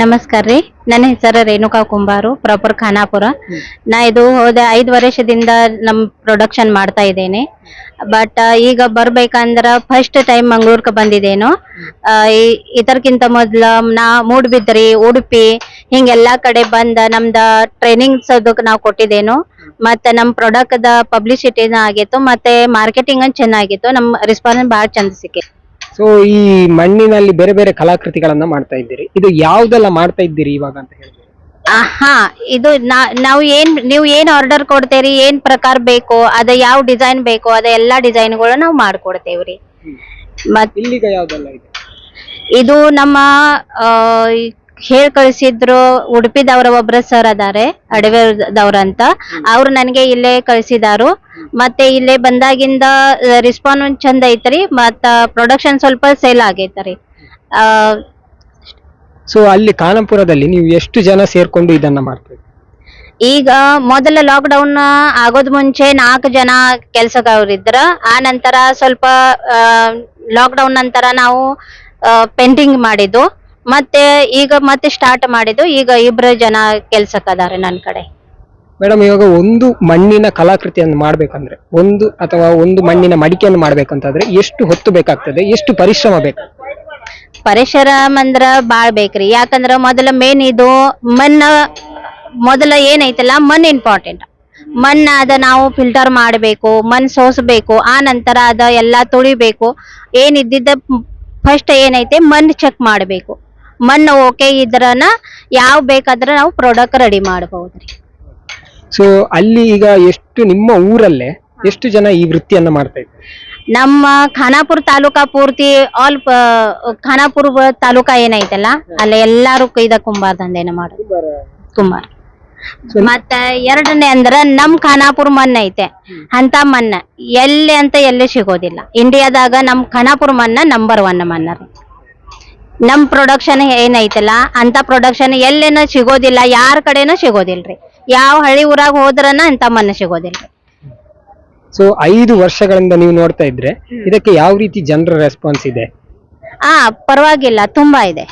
ನಮಸ್ಕಾರ ರೀ. ನನ್ನ ಹೆಸರು ರೇಣುಕಾ ಕುಂಬಾರು, ಪ್ರಾಪರ್ ಖಾನಾಪುರ. ನಾ ಇದು ಹೋದ ಐದು ವರ್ಷದಿಂದ ನಮ್ ಪ್ರೊಡಕ್ಷನ್ ಮಾಡ್ತಾ ಇದ್ದೇನೆ. ಬಟ್ ಈಗ ಬರ್ಬೇಕಂದ್ರ ಫಸ್ಟ್ ಟೈಮ್ ಮಂಗ್ಳೂರ್ಗೆ ಬಂದಿದ್ದೇನು. ಇದಕ್ಕಿಂತ ಮೊದ್ಲ ನಾ ಮೂಡ್ಬಿದ್ರಿ ಉಡುಪಿ, ಹಿಂಗೆಲ್ಲಾ ಕಡೆ ಬಂದ ನಮ್ದ ಟ್ರೈನಿಂಗ್ಸ್ ಅದಕ್ಕೆ ನಾವು ಕೊಟ್ಟಿದ್ದೇನು. ಮತ್ತೆ ನಮ್ ಪ್ರಾಡಕ್ಟ್ ದ ಪಬ್ಲಿಸಿಟಿನ ಆಗಿತ್ತು, ಮತ್ತೆ ಮಾರ್ಕೆಟಿಂಗ್ ಚೆನ್ನಾಗಿತ್ತು. ನಮ್ ರೆಸ್ಪಾನ್ಸ್ ಬಹಳ ಚಂದ ಸಿಕ್ಕಿತ್ತು ಸೊ ಈ ಮಣ್ಣಿನಲ್ಲಿ ಬೇರೆ ಬೇರೆ ಕಲಾಕೃತಿಗಳನ್ನ ಮಾಡ್ತಾ ಇದ್ದೀರಿ. ಇದು ಯಾವ್ದೆಲ್ಲ ಮಾಡ್ತಾ ಇದ್ದೀರಿ ಇವಾಗ ಅಂತ ಹೇಳಿ ಹಾ ಇದು ನಾವು ಏನ್ ನೀವು ಏನ್ ಆರ್ಡರ್ ಕೊಡ್ತೇರಿ ಏನ್ ಪ್ರಕಾರ ಬೇಕು ಅದ ಯಾವ ಡಿಸೈನ್ ಬೇಕು ಅದ ಎಲ್ಲಾ ಡಿಸೈನ್ಗಳು ನಾವು ಮಾಡ್ಕೊಡ್ತೇವ್ರಿ ಮತ್ ಇಲ್ಲಿಗ ಯಾವ್ದೆಲ್ಲ ಇದೆ? ಇದು ನಮ್ಮ ಆ, ಹೇಳ್ ಕಳಿಸಿದ್ರು ಉಡುಪಿದವ್ರ ಒಬ್ರ ಸರ್ ಅದಾರೆ ಅಡವೆದವ್ರ ಅಂತ. ಅವ್ರು ನನಗೆ ಇಲ್ಲೇ ಕಳ್ಸಿದಾರು. ಮತ್ತೆ ಇಲ್ಲೇ ಬಂದಾಗಿಂದ ರೆಸ್ಪಾನ್ಸ್ ಚಂದ ಐತ್ರಿ ಮತ್ತ ಪ್ರೊಡಕ್ಷನ್ ಸ್ವಲ್ಪ ಸೇಲ್ ಆಗೈತ್ರಿ. ಆ ಸೊ ಅಲ್ಲಿ ಕಾನಪುರದಲ್ಲಿ ನೀವು ಎಷ್ಟು ಜನ ಸೇರ್ಕೊಂಡು ಇದನ್ನ ಮಾಡ್ತೀವಿ ಈಗ ಮೊದಲ ಲಾಕ್ ಡೌನ್ ಆಗೋದ್ ಮುಂಚೆ ನಾಲ್ಕು ಜನ ಕೆಲ್ಸಗಾರರಿದ್ರ ಆ ನಂತರ ಸ್ವಲ್ಪ ಲಾಕ್ಡೌನ್ ನಂತರ ನಾವು ಪೇಂಟಿಂಗ್ ಮಾಡಿದ್ದು. ಮತ್ತೆ ಈಗ ಮತ್ತೆ ಸ್ಟಾರ್ಟ್ ಮಾಡಿದ್ದು ಈಗ ಇಬ್ರು ಜನ ಕೆಲ್ಸಕ್ಕದಾರೆ ನನ್ನ ಕಡೆ. ಮೇಡಮ್ ಇವಾಗ ಒಂದು ಮಣ್ಣಿನ ಕಲಾಕೃತಿಯನ್ನು ಮಾಡ್ಬೇಕಂದ್ರೆ ಒಂದು ಅಥವಾ ಒಂದು ಮಣ್ಣಿನ ಮಡಿಕೆಯನ್ನು ಮಾಡ್ಬೇಕಂತಾದ್ರೆ ಎಷ್ಟು ಹೊತ್ತು ಬೇಕಾಗ್ತದೆ? ಎಷ್ಟು ಪರಿಶ್ರಮ ಬೇಕು? ಪರಿಶ್ರಮ ಅಂದ್ರ ಬಾಳ್ ಬೇಕ್ರಿ. ಯಾಕಂದ್ರ ಮೊದಲ ಮೇನ್ ಇದು ಮಣ್ಣ ಮೊದಲ ಏನೈತಲ್ಲ ಮಣ್ ಇಂಪಾರ್ಟೆಂಟ್ ಮಣ್ಣ ಅದ ನಾವು ಫಿಲ್ಟರ್ ಮಾಡಬೇಕು ಮಣ್ಣು ಸೋಸಬೇಕು ಆ ನಂತರ ಅದ ಎಲ್ಲಾ ತುಳಿಬೇಕು. ಏನಿದ್ದಿದ್ದ ಫಸ್ಟ್ ಏನೈತೆ ಮಣ್ಣು ಚೆಕ್ ಮಾಡಬೇಕು. ಮಣ್ಣು ಓಕೆ ಇದ್ರನ ಯಾವ ಬೇಕಾದ್ರೆ ನಾವು ಪ್ರಾಡಕ್ಟ್ ರೆಡಿ ಮಾಡಬಹುದ್ರಿ ಸೊ ಅಲ್ಲಿ ಈಗ ಎಷ್ಟು ನಿಮ್ಮ ಊರಲ್ಲೇ ಎಷ್ಟು ಜನ ಈ ವೃತ್ತಿಯನ್ನ ಮಾಡ್ತಾ ಇದ್ದಾರೆ? ನಮ್ಮ ಖಾನಾಪುರ ತಾಲೂಕಾ ಪೂರ್ತಿ ಆಲ್ ಖಾನಾಪುರ ತಾಲೂಕಾ ಏನೈತಲ್ಲ ಅಲ್ಲಿ ಎಲ್ಲಾರು ಇದ ಕುಂಬಾರ ದಂಧೆನ ಮಾಡೋದು. ಕುಂಬಾರ. ಮತ್ತ ಎರಡನೇ ಅಂದ್ರ ನಮ್ ಖಾನಾಪುರ ಮಣ್ಣ ಐತೆ ಅಂತ ಮಣ್ಣ. ಎಲ್ಲಿ ಅಂತ ಎಲ್ಲಿ ಸಿಗೋದಿಲ್ಲ. ಇಂಡಿಯಾದಾಗ ನಮ್ ಖಾನಾಪುರ ಮಣ್ಣ ನಂಬರ್ ಒನ್ ಮಣ್ಣ ರೀ. ನಮ್ ಪ್ರೊಡಕ್ಷನ್ ಏನೈತಲ್ಲ ಅಂತ ಪ್ರೊಡಕ್ಷನ್ ಎಲ್ಲೇನ ಸಿಗೋದಿಲ್ಲ ಯಾರ ಕಡೆನೂ ಸಿಗೋದಿಲ್ರಿ. ಯಾವ ಹಳ್ಳಿ ಊರಾಗ ಹೋದ್ರನ ಅಂತ ಮನ ಸಿಗೋದಿಲ್ರಿ. ಸೊ ಐದು ವರ್ಷಗಳಿಂದ ನೀವು ನೋಡ್ತಾ ಇದ್ರೆ ಇದಕ್ಕೆ ಯಾವ ರೀತಿ ಜನರ ರೆಸ್ಪಾನ್ಸ್ ಇದೆ? ಆ ಪರವಾಗಿಲ್ಲ ತುಂಬಾ ಇದೆ.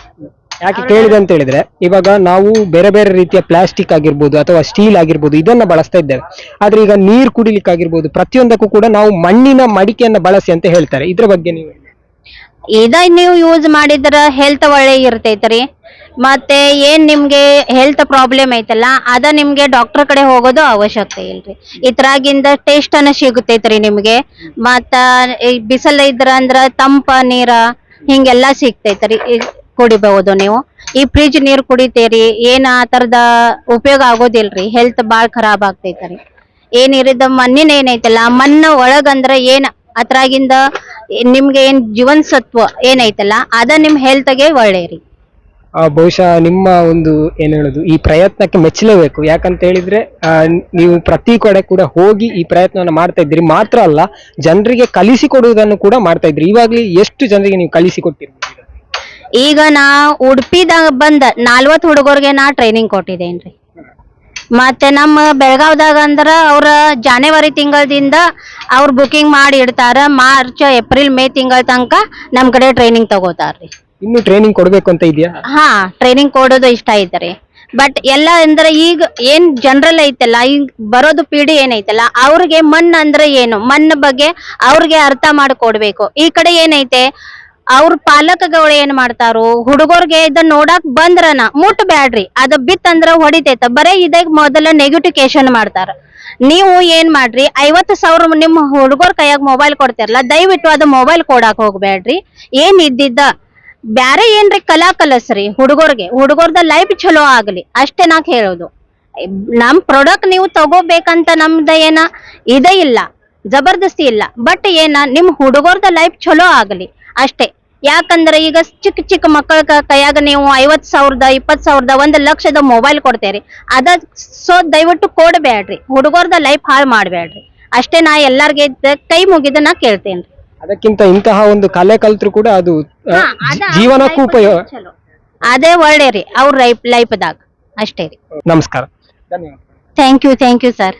ಯಾಕೆ ಕೇಳಿದೆ ಅಂತ ಹೇಳಿದ್ರೆ ಇವಾಗ ನಾವು ಬೇರೆ ಬೇರೆ ರೀತಿಯ ಪ್ಲಾಸ್ಟಿಕ್ ಆಗಿರ್ಬೋದು ಅಥವಾ ಸ್ಟೀಲ್ ಆಗಿರ್ಬೋದು ಇದನ್ನ ಬಳಸ್ತಾ ಇದ್ದೇವೆ. ಆದ್ರೆ ಈಗ ನೀರ್ ಕುಡಿಲಿಕ್ಕೆ ಆಗಿರ್ಬೋದು ಪ್ರತಿಯೊಂದಕ್ಕೂ ಕೂಡ ನಾವು ಮಣ್ಣಿನ ಮಡಿಕೆಯನ್ನ ಬಳಸಿ ಅಂತ ಹೇಳ್ತಾರೆ. ಇದ್ರ ಬಗ್ಗೆ ನೀವು. ಇದ ನೀವು ಯೂಸ್ ಮಾಡಿದ್ರ ಹೆಲ್ತ್ ಒಳ್ಳೆ ಇರ್ತೈತ್ರಿ. ಮತ್ತೆ ಏನ್ ನಿಮ್ಗೆ ಹೆಲ್ತ್ ಪ್ರಾಬ್ಲಮ್ ಐತಲ್ಲ, ಅದ ನಿಮ್ಗೆ ಡಾಕ್ಟರ್ ಕಡೆ ಹೋಗೋದು ಅವಶ್ಯಕತೆ ಇಲ್ರಿ. ಇದ್ರಾಗಿಂದ ಟೇಸ್ಟ್ ಅನ್ನ ಸಿಗುತ್ತೈತ್ರಿ ನಿಮ್ಗೆ. ಮತ್ತ ಬಿಸಿಲ ಇದ್ರ ಅಂದ್ರ ತಂಪ, ನೀರ ಹಿಂಗೆಲ್ಲಾ ಸಿಗ್ತೈತ್ರಿ. ಕುಡಿಬಹುದು ನೀವು. ಈ ಫ್ರಿಜ್ ನೀರ್ ಕುಡಿತೀರಿ, ಏನ್ ಆ ತರದ ಉಪಯೋಗ ಆಗೋದಿಲ್ರಿ. ಹೆಲ್ತ್ ಬಾಳ್ ಖರಾಬ್ ಆಗ್ತೈತ್ರಿ. ಏನಿರಿದ ಮಣ್ಣಿನ ಏನೈತಲ್ಲ, ಮಣ್ಣ ಒಳಗಂದ್ರ ಏನ್ ಅದ್ರಾಗಿಂದ ನಿಮ್ಗೆ ಏನ್ ಜೀವನ್ ಸತ್ವ ಏನೈತಲ್ಲ ಅದ ನಿಮ್ ಹೆಲ್ತ್ಗೆ ಒಳ್ಳೆ ರೀ ಆ, ಬಹುಶಃ ನಿಮ್ಮ ಒಂದು ಏನ್ ಹೇಳುದು ಈ ಪ್ರಯತ್ನಕ್ಕೆ ಮೆಚ್ಚಲೇಬೇಕು. ಯಾಕಂತ ಹೇಳಿದ್ರೆ ಆ, ನೀವು ಪ್ರತಿ ಕಡೆ ಕೂಡ ಹೋಗಿ ಈ ಪ್ರಯತ್ನವನ್ನು ಮಾಡ್ತಾ ಇದ್ದೀರಿ. ಮಾತ್ರ ಅಲ್ಲ ಜನರಿಗೆ ಕಲಿಸಿಕೊಡುವುದನ್ನು ಕೂಡ ಮಾಡ್ತಾ ಇದ್ರಿ ಇವಾಗ್ಲಿ ಎಷ್ಟು ಜನರಿಗೆ ನೀವು ಕಲಿಸಿಕೊಟ್ಟಿರ್ಬೋದು ಈಗ ನಾ ಉಡುಪಿದಾಗ ಬಂದ ನಾಲ್ವತ್ ಹುಡುಗರಿಗೆ ನಾ ಟ್ರೈನಿಂಗ್ ಕೊಟ್ಟಿದ್ದೇನ್ರಿ. ಮತ್ತೆ ನಮ್ಮ ಬೆಳಗಾವ್ದಾಗ ಅಂದ್ರ ಅವ್ರ ಜಾನೆವರಿ ತಿಂಗಳದಿಂದ ಅವ್ರ ಬುಕಿಂಗ್ ಮಾಡಿ ಇಡ್ತಾರ. ಮಾರ್ಚ್ ಏಪ್ರಿಲ್ ಮೇ ತಿಂಗಳ ತನಕ ನಮ್ ಕಡೆ ಟ್ರೈನಿಂಗ್ ತಗೋತಾರ್ರಿ. ಇನ್ನು ಟ್ರೈನಿಂಗ್ ಕೊಡ್ಬೇಕು ಅಂತ ಇದೆಯಾ? ಹಾ ಟ್ರೈನಿಂಗ್ ಕೊಡೋದು ಇಷ್ಟ ಐತ್ರಿ ಬಟ್ ಎಲ್ಲ ಅಂದ್ರೆ ಈಗ ಏನ್ ಜನರಲ್ ಐತಲ್ಲ ಈಗ ಬರೋದು ಪೀಡಿ ಏನೈತಲ್ಲ ಅವ್ರಿಗೆ ಮಣ್ಣು ಅಂದ್ರೆ ಏನು? ಮಣ್ಣ ಬಗ್ಗೆ ಅವ್ರಿಗೆ ಅರ್ಥ ಮಾಡಿಕೊಡ್ಬೇಕು ಈ ಕಡೆ ಏನೈತೆ ಅವ್ರ ಪಾಲಕಗಳು ಏನ್ ಮಾಡ್ತಾರು, ಹುಡುಗರ್ಗೆ ಇದನ್ನ ನೋಡಕ್ ಬಂದ್ರನ ಮುಟ್ ಬ್ಯಾಡ್ರಿ ಅದ ಬಿತ್ ಅಂದ್ರ ಹೊಡಿತೈತ. ಬರೇ ಇದೇ ಮೊದಲ ನೆಗೆಟಿಕೇಶನ್ ಮಾಡ್ತಾರ. ನೀವು ಏನ್ ಮಾಡ್ರಿ, ಐವತ್ತು ಸಾವಿರ ನಿಮ್ಮ ಹುಡುಗರ್ ಕೈಯಾಗ ಮೊಬೈಲ್ ಕೊಡ್ತಿರಲ್ಲ ದಯವಿಟ್ಟು ಅದು ಮೊಬೈಲ್ ಕೊಡಾಕ್ ಹೋಗ್ಬೇಡ್ರಿ ಏನ್ ಇದ್ದಿದ್ದ? ಬ್ಯಾರೆ ಏನ್ರಿ ಕಲಾ ಕಲಸ್ರಿ ಹುಡುಗರ್ಗೆ. ಹುಡುಗರ್ದ ಲೈಫ್ ಚಲೋ ಆಗ್ಲಿ. ಅಷ್ಟೇ ನಾಕ್ ಹೇಳೋದು. ನಮ್ ಪ್ರಾಡಕ್ಟ್ ನೀವು ತಗೋಬೇಕಂತ ನಮ್ದ ಏನ? ಇದೇ ಇಲ್ಲ. ಜಬರ್ದಸ್ತಿ ಇಲ್ಲ. ಬಟ್ ಏನ? ನಿಮ್ ಹುಡುಗರ್ದ ಲೈಫ್ ಚಲೋ ಆಗ್ಲಿ. ಅಷ್ಟೇ. ಯಾಕಂದ್ರೆ ಈಗ ಚಿಕ್ಕ ಚಿಕ್ಕ ಮಕ್ಕಳ ಕೈಯಾಗ ನೀವು ಐವತ್ ಸಾವಿರದ ಇಪ್ಪತ್ ಸಾವಿರದ ಒಂದ್ ಲಕ್ಷದ ಮೊಬೈಲ್ ಕೊಡ್ತೇರಿ. ಅದ ಸೊ ದಯವಿಟ್ಟು ಕೊಡ್ಬೇಡ್ರಿ. ಹುಡುಗರ್ದ ಲೈಫ್ ಹಾಳು ಮಾಡ್ಬೇಡ್ರಿ. ಅಷ್ಟೇ ನಾ ಎಲ್ಲಾರ್ಗೆ ಇದ್ದ ಕೈ ಮುಗಿದ ನಾ ಕೇಳ್ತೇನ್ರಿ. ಅದಕ್ಕಿಂತ ಇಂತಹ ಒಂದು ಕಲೆ ಕಲ್ತ್ರು ಕೂಡ ಅದು ಆ, ಜೀವನಕ್ಕೂ ಉಪಯೋಗ ಚಲೋ. ಅದೇ ಒಳ್ಳೆ ರೀ ಅವ್ರ ಲೈಫ್ ಲೈಫ್ದಾಗ ಅಷ್ಟೇ ರೀ. ನಮಸ್ಕಾರ. ಧನ್ಯವಾದ. Thank you thank you sir